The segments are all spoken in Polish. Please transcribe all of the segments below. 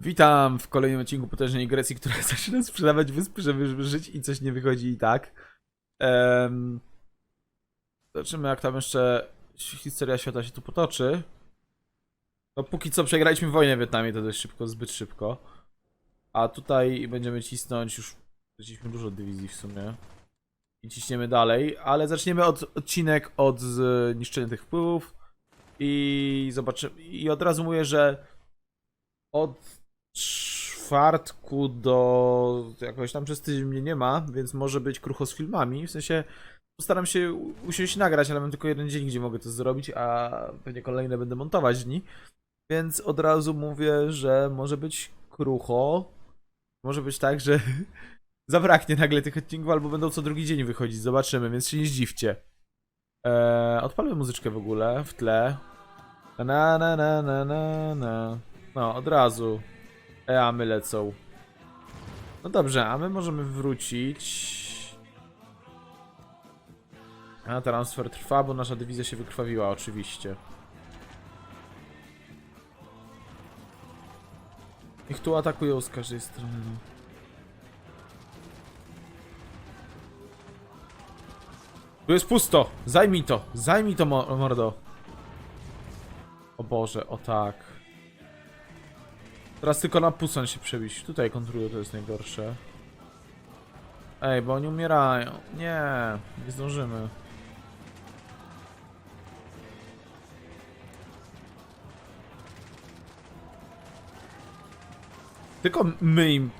Witam w kolejnym odcinku Potężnej Grecji, która zaczyna sprzedawać wyspy, żeby żyć i coś nie wychodzi i tak. Um, zobaczymy jak tam jeszcze historia świata się tu potoczy. No póki co przegraliśmy wojnę w Wietnamie, to dość szybko, zbyt szybko. A tutaj będziemy cisnąć już, straciliśmy dużo dywizji w sumie. I ciśniemy dalej, ale zaczniemy od odcinek od zniszczenia tych wpływów. I zobaczymy, i od razu mówię, że od czwartku do jakoś tam przez tydzień mnie nie ma, więc może być krucho z filmami. W sensie postaram się usiąść nagrać, ale mam tylko jeden dzień, gdzie mogę to zrobić, a pewnie kolejne będę montować dni. Więc od razu mówię, że może być krucho. Może być tak, że zabraknie nagle tych odcinków, albo będą co drugi dzień wychodzić. Zobaczymy, więc się nie zdziwcie. Eee, odpalmy muzyczkę w ogóle w tle. Na na na na na na. No, od razu. Eamy lecą. No dobrze, a my możemy wrócić. A transfer trwa, bo nasza dywizja się wykrwawiła, oczywiście. Niech tu atakują z każdej strony. no. Tu jest pusto! Zajmij to! Zajmij to, mo- mordo! O Boże, o tak. Teraz tylko na pusan się przebić. Tutaj kontrują, to jest najgorsze. Ej, bo oni umierają. Nie, nie zdążymy. Tylko my im...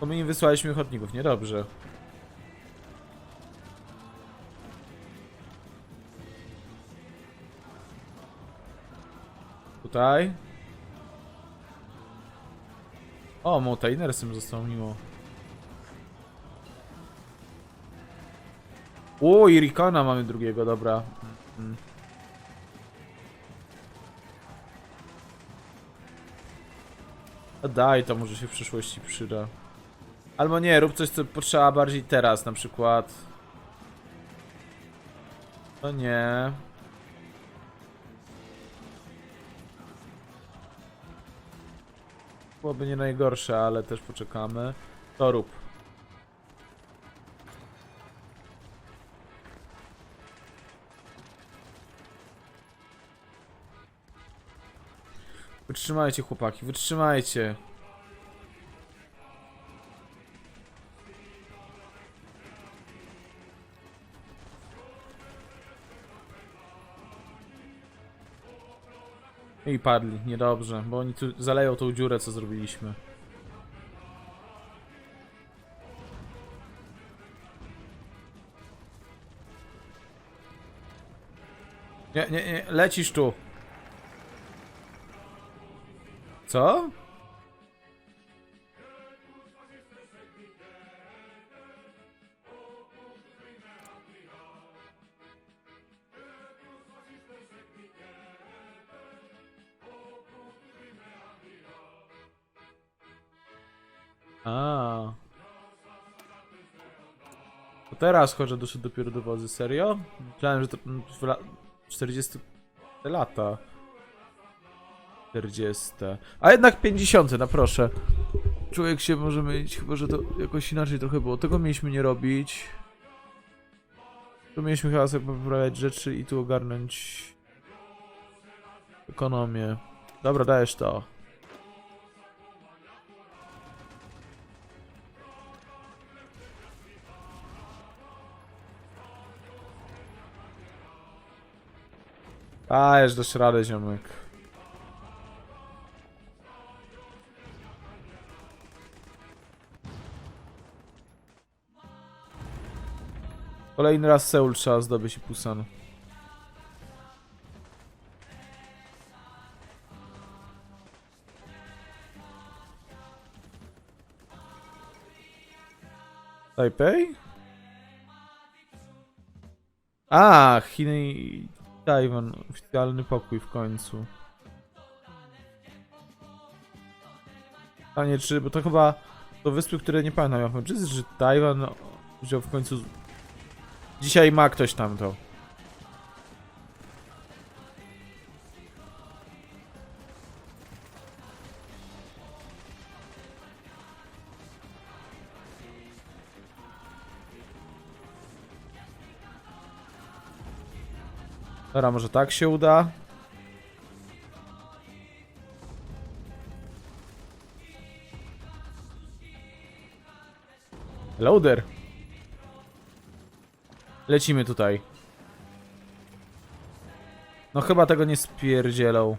To my im wysłaliśmy ochotników, niedobrze. Tutaj. O, Moutainersem został miło. O, i Rikona mamy drugiego, dobra. Mhm. A daj, to może się w przyszłości przyda. Albo nie, rób coś, co potrzeba bardziej teraz, na przykład. To nie. Byłoby nie najgorsze, ale też poczekamy. To rób. Wytrzymajcie chłopaki, wytrzymajcie. I padli, niedobrze, bo oni tu zaleją tą dziurę, co zrobiliśmy. Nie, nie, nie, lecisz tu. Co? Teraz chodzę doszedł dopiero do wozy, serio? Myślałem, że to mm, w la 40 lata. 40. A jednak 50, no proszę. Człowiek się może mylić, chyba że to jakoś inaczej trochę było. Tego mieliśmy nie robić. Tu mieliśmy chyba sobie poprawiać rzeczy i tu ogarnąć ekonomię. Dobra, dajesz to. Dajesz, dasz radę, ziomek. Kolejny raz Seul trzeba zdobyć i Pusan. Taipei? A, Chiny Tajwan. Oficjalny pokój w końcu. A nie, czy, bo to chyba to wyspy, które nie pamiętam. Ja pamiętam, czy, Tajwan wziął w końcu Dzisiaj ma ktoś tam to. Dobra, może tak się uda. Loader. Lecimy tutaj. No chyba tego nie spierdzielą.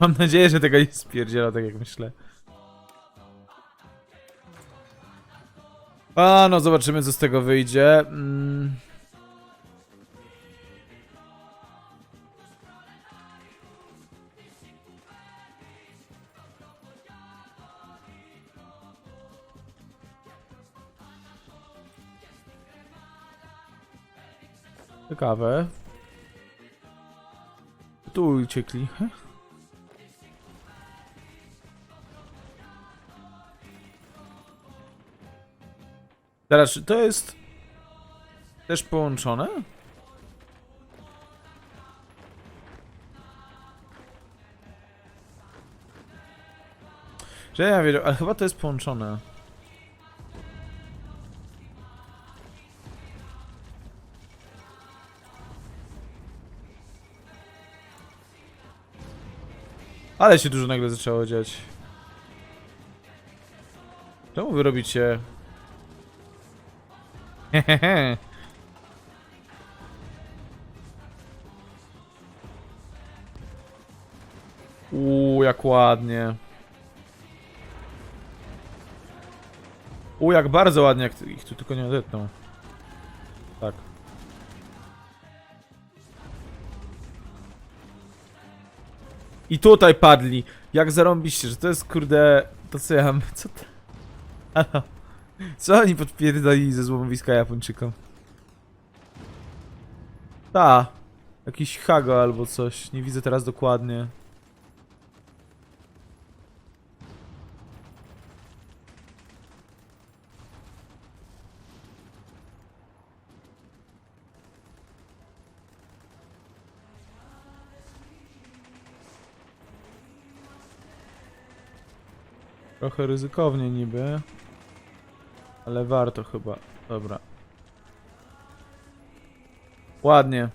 Mam nadzieję, że tego nie spierdziela, tak jak myślę. A, no zobaczymy co z tego wyjdzie. Mm. Ciekawe. Tu uciekli. Teraz, to jest też połączone? Że ja wiedział, ale chyba to jest połączone. Ale się dużo nagle zaczęło dziać. Czemu wy robicie Hehehe. Uuu, jak ładnie. Uuu, jak bardzo ładnie, jak ich tu tylko nie odetną. Tak. I tutaj padli. Jak zarąbiście, że to jest kurde... To co ja mam... Co to... Co oni podpierdolili ze złomowiska Japończykom? Ta. Jakiś Hago albo coś. Nie widzę teraz dokładnie. Trochę ryzykownie niby. Ale warto chyba. Dobra. Ładnie.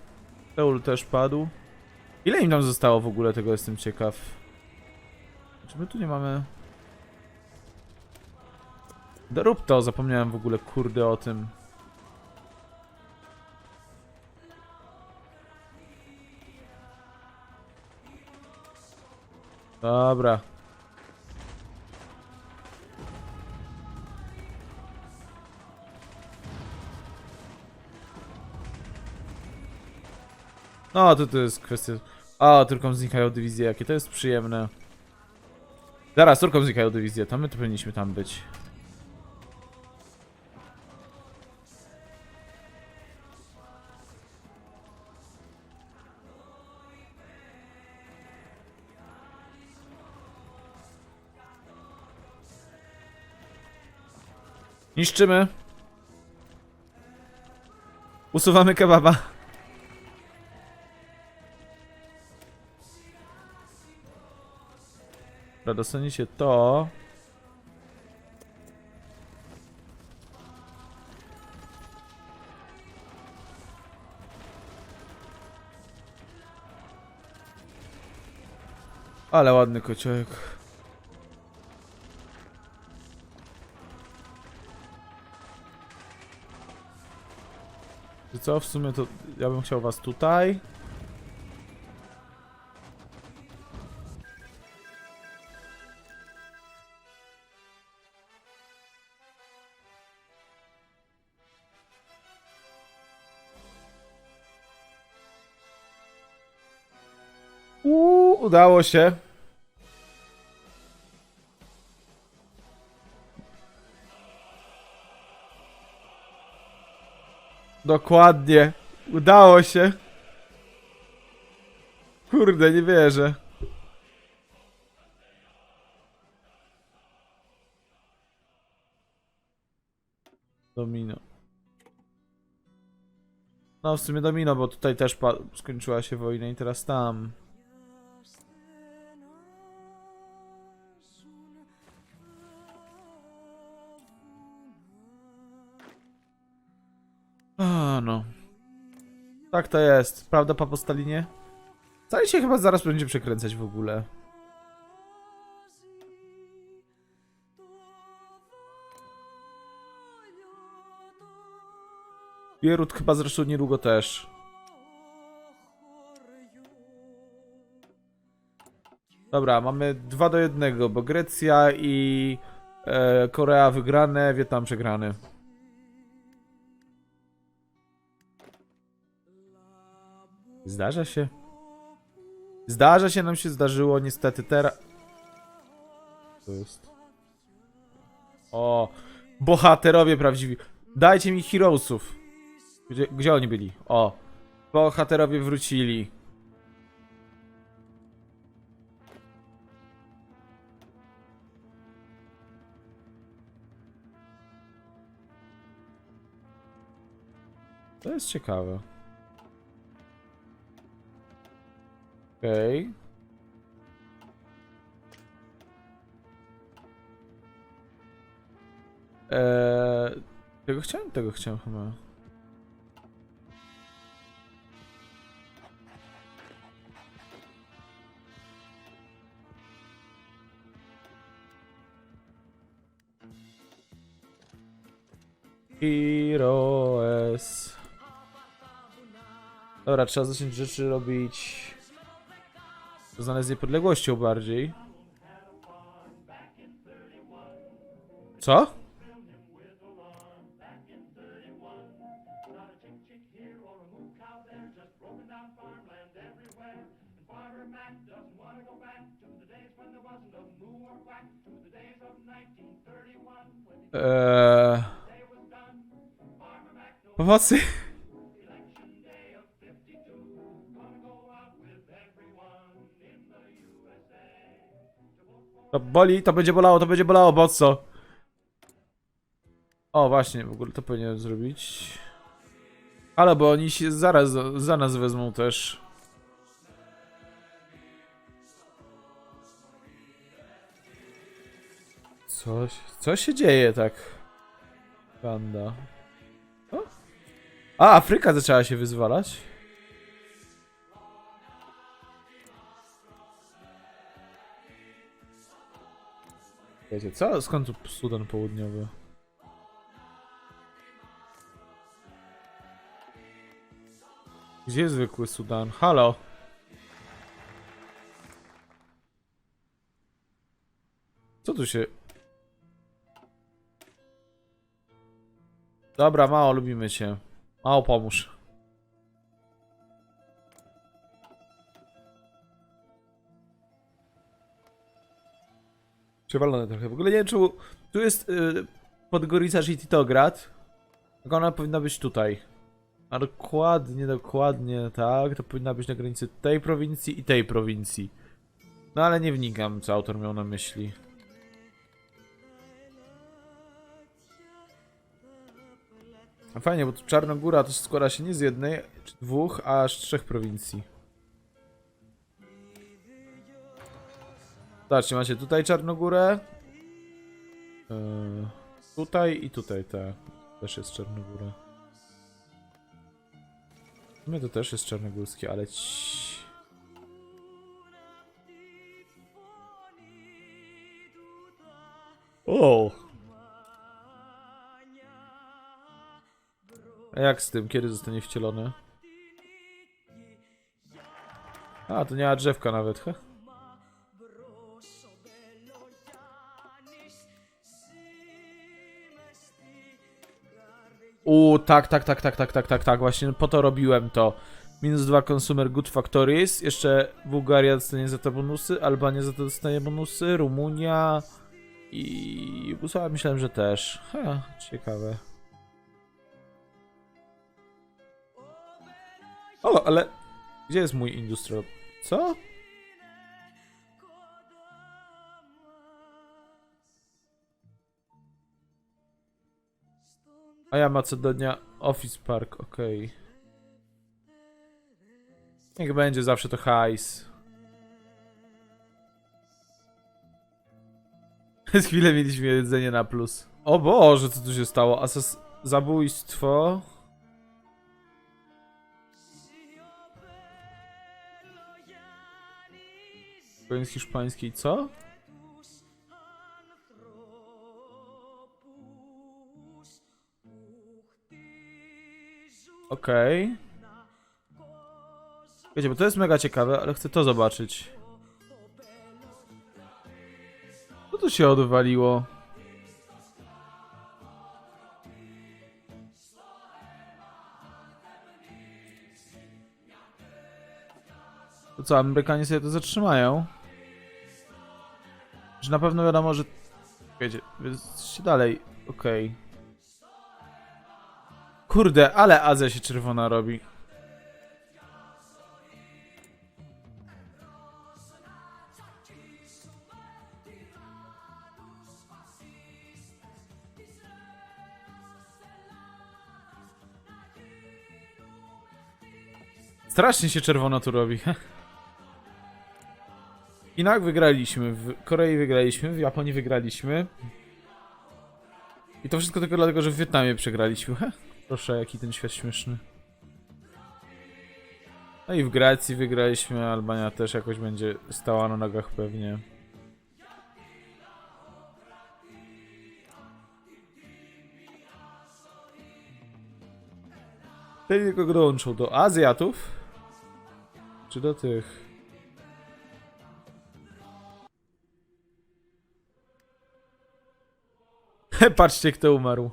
Seul też padł. Ile im tam zostało w ogóle, tego jestem ciekaw. Czy my tu nie mamy... Dorób to, zapomniałem w ogóle kurde o tym. Dobra. No, to, to jest kwestia... A, tylko znikają dywizje, jakie to jest przyjemne. Zaraz, tylko znikają dywizje, to my to powinniśmy tam być. Niszczymy. Usuwamy kebaba. Dobra, dostaniecie to. Ale ładny kociołek. Wiecie Co, w sumie to ja bym chciał was tutaj. Udało się. Dokładnie. Udało się. Kurde, nie wierzę. Domino. No w sumie domino, bo tutaj też skończyła się wojna i teraz tam. Tak to jest. Prawda, papo Stalinie? Stali się chyba zaraz będzie przekręcać w ogóle. Bierut chyba zresztą niedługo też. Dobra, mamy 2 do 1, bo Grecja i e, Korea wygrane, Wietnam przegrany. Zdarza się. Zdarza się, nam się zdarzyło, niestety teraz. To jest. O, bohaterowie prawdziwi. Dajcie mi heroesów. Gdzie, gdzie oni byli? O, bohaterowie wrócili. To jest ciekawe. Okej. Eee, tego chciałem, tego chciałem chyba. Heroes. Dobra, trzeba zacząć rzeczy robić związane z niepodległością bardziej. Co? Eee... Pomocy! To boli, to będzie bolało, to będzie bolało, bo co? O, właśnie, w ogóle to powinienem zrobić. Ale bo oni się zaraz za nas wezmą też. Coś, co się dzieje tak? Panda. O? A, Afryka zaczęła się wyzwalać. Wiecie, co? Skąd tu Sudan Południowy? Gdzie zwykły Sudan? Halo? Co tu się... Dobra, mało lubimy cię. Mało pomóż. Przewalone trochę. W ogóle nie wiem, czy tu jest yy, Podgorica Titograd. Ona powinna być tutaj. A dokładnie, dokładnie tak. To powinna być na granicy tej prowincji i tej prowincji. No ale nie wnikam, co autor miał na myśli. A fajnie, bo tu Czarnogóra to składa się nie z jednej, czy dwóch, a aż trzech prowincji. Zobaczcie, macie tutaj Czarnogórę. Yy, tutaj i tutaj te. Też jest Czarnogóra. Sumie to też jest czarnogórskie, ale ci... O! A jak z tym? Kiedy zostanie wcielony? A, to nie ma drzewka nawet, he? U, tak, tak, tak, tak, tak, tak, tak, tak, właśnie po to robiłem to. Minus 2 Consumer Good Factories, jeszcze Bułgaria dostanie za to bonusy, Albania za to dostanie bonusy, Rumunia i Jugosławia myślałem, że też. Ha, ciekawe. O, ale gdzie jest mój industrial? Co? A ja Macedonia Office Park, okej. Okay. Niech będzie zawsze to hajs. Z chwilę mieliśmy jedzenie na plus. O Boże, co tu się stało? Asas... Zabójstwo... Koniec hiszpańskiej, co? Okej. Wiecie, bo to jest mega ciekawe, ale chcę to zobaczyć. Co tu się odwaliło? To co, Amerykanie sobie to zatrzymają? Że na pewno wiadomo, że... Wiecie, się dalej, okej. Kurde, ale Azja się czerwona robi. Strasznie się czerwono tu robi. Chinach wygraliśmy, w Korei wygraliśmy, w Japonii wygraliśmy. I to wszystko tylko dlatego, że w Wietnamie przegraliśmy. Proszę, jaki ten świat śmieszny. No i w Grecji wygraliśmy, Albania też jakoś będzie stała na nogach pewnie. Wtedy tylko dołączą do Azjatów? Czy do tych? Patrzcie kto umarł.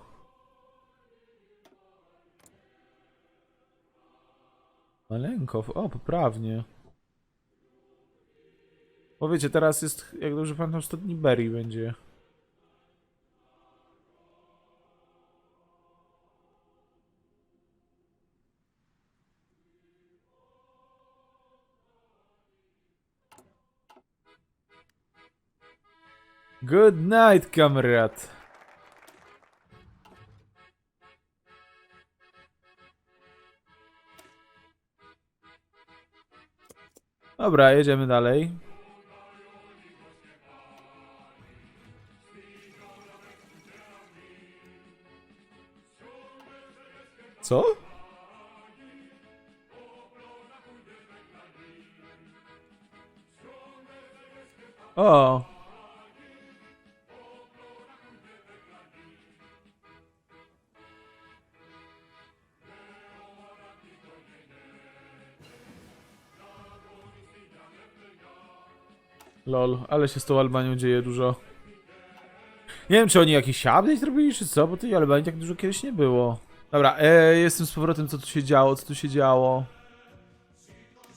Malenkow, o poprawnie. Bo wiecie, teraz jest, jak dobrze pamiętam, 100 dni Berry będzie. Good night, kamrat. Dobra, jedziemy dalej. Co? O. Lol, ale się z tą Albanią dzieje dużo. Nie wiem, czy oni jakiś update zrobili, czy co, bo tej Albanii tak dużo kiedyś nie było. Dobra, e, jestem z powrotem, co tu się działo, co tu się działo.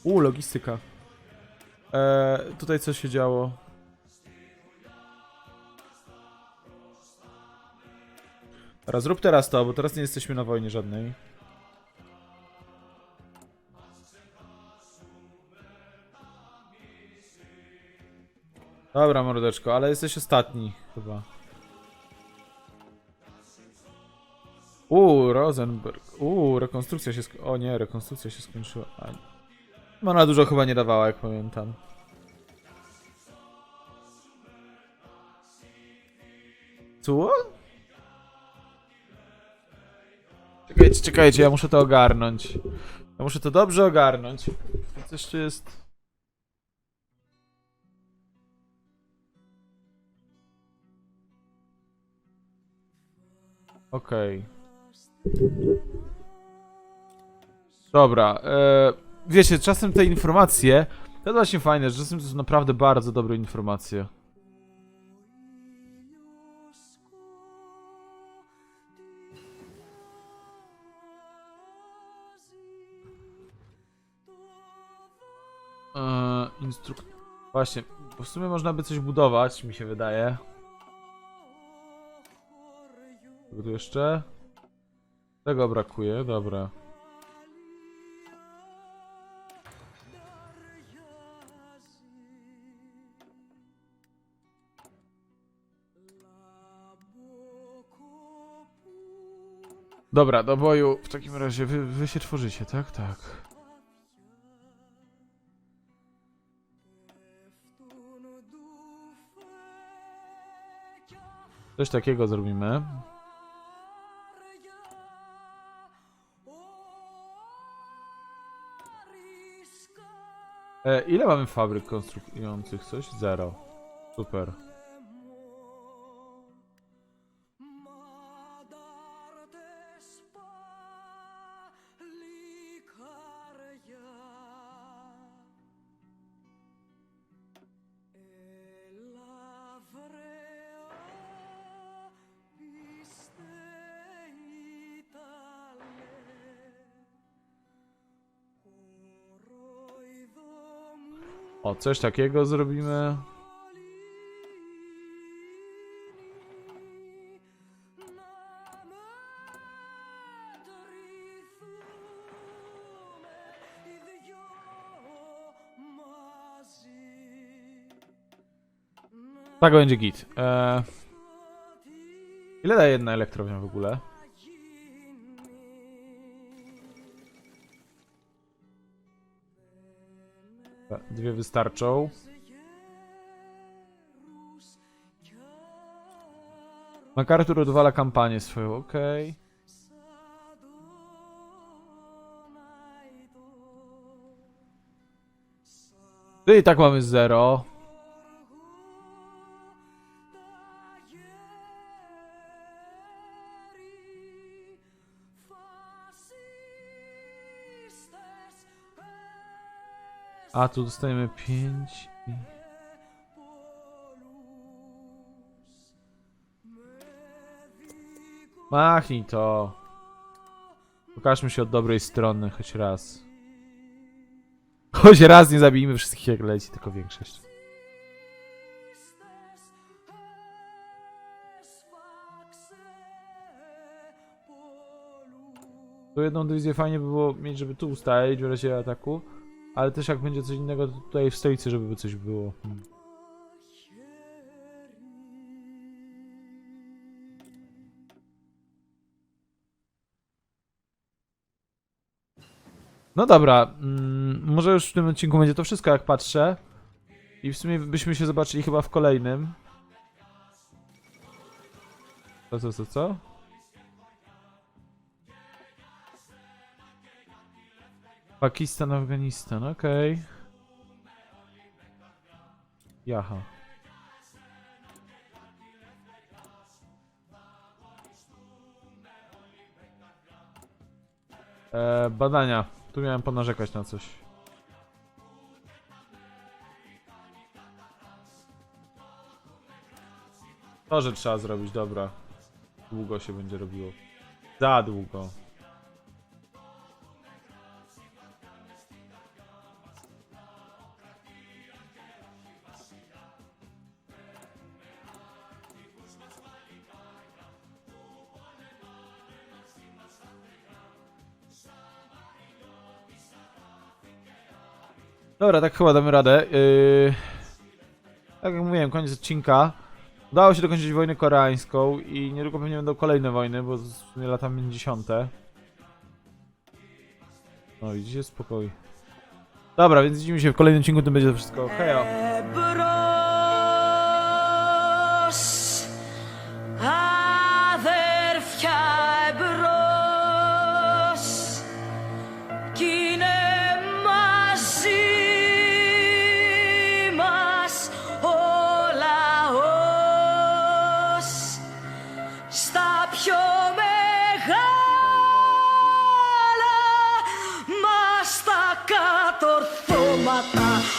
U, logistyka. E, tutaj co się działo? Dobra, zrób teraz to, bo teraz nie jesteśmy na wojnie żadnej. Dobra, mordeczko, ale jesteś ostatni chyba. Uuu, Rosenberg. Uuu, rekonstrukcja się sk- O nie, rekonstrukcja się skończyła. A... No, Ona dużo chyba nie dawała, jak pamiętam. Co? Czekajcie, czekajcie, ja muszę to ogarnąć. Ja muszę to dobrze ogarnąć. Co jeszcze jest... Okej. Dobra, e, wiecie, czasem te informacje, to właśnie fajne, że czasem to są naprawdę bardzo dobre informacje. E, instruk... Właśnie, w sumie można by coś budować, mi się wydaje. Czego tu jeszcze? Tego brakuje, dobra. Dobra, do boju w takim razie wy, wy się tworzycie, tak? Tak. Coś takiego zrobimy. E, ile mamy fabryk konstruujących coś? Zero. Super. O, coś takiego zrobimy. Tak będzie git. Eee... Ile daje jedna elektrownia w ogóle? Dwie wystarczą. MacArthur odwala kampanię swoją, okej. No i tak mamy zero. A tu dostajemy 5 i... Machnij to. Pokażmy się od dobrej strony, choć raz. Choć raz nie zabijmy wszystkich jak leci, tylko większość. Tu jedną dywizję fajnie by było mieć, żeby tu ustalić w razie ataku. Ale też jak będzie coś innego, to tutaj w stolicy, żeby coś było. No dobra, mm, może już w tym odcinku będzie to wszystko, jak patrzę. I w sumie byśmy się zobaczyli chyba w kolejnym. Co, co, co, co? Pakistan, Afganistan, okej. Jaha. E, badania. Tu miałem ponarzekać na coś. To, że trzeba zrobić, dobra. Długo się będzie robiło. Za długo. Dobra, tak chyba damy radę. Yy... Tak jak mówiłem, koniec odcinka. Udało się dokończyć wojnę koreańską i niedługo pewnie będą kolejne wojny, bo w sumie lata 50. No widzicie, spokój. Dobra, więc widzimy się w kolejnym odcinku, to będzie to wszystko. Hejo! Ebb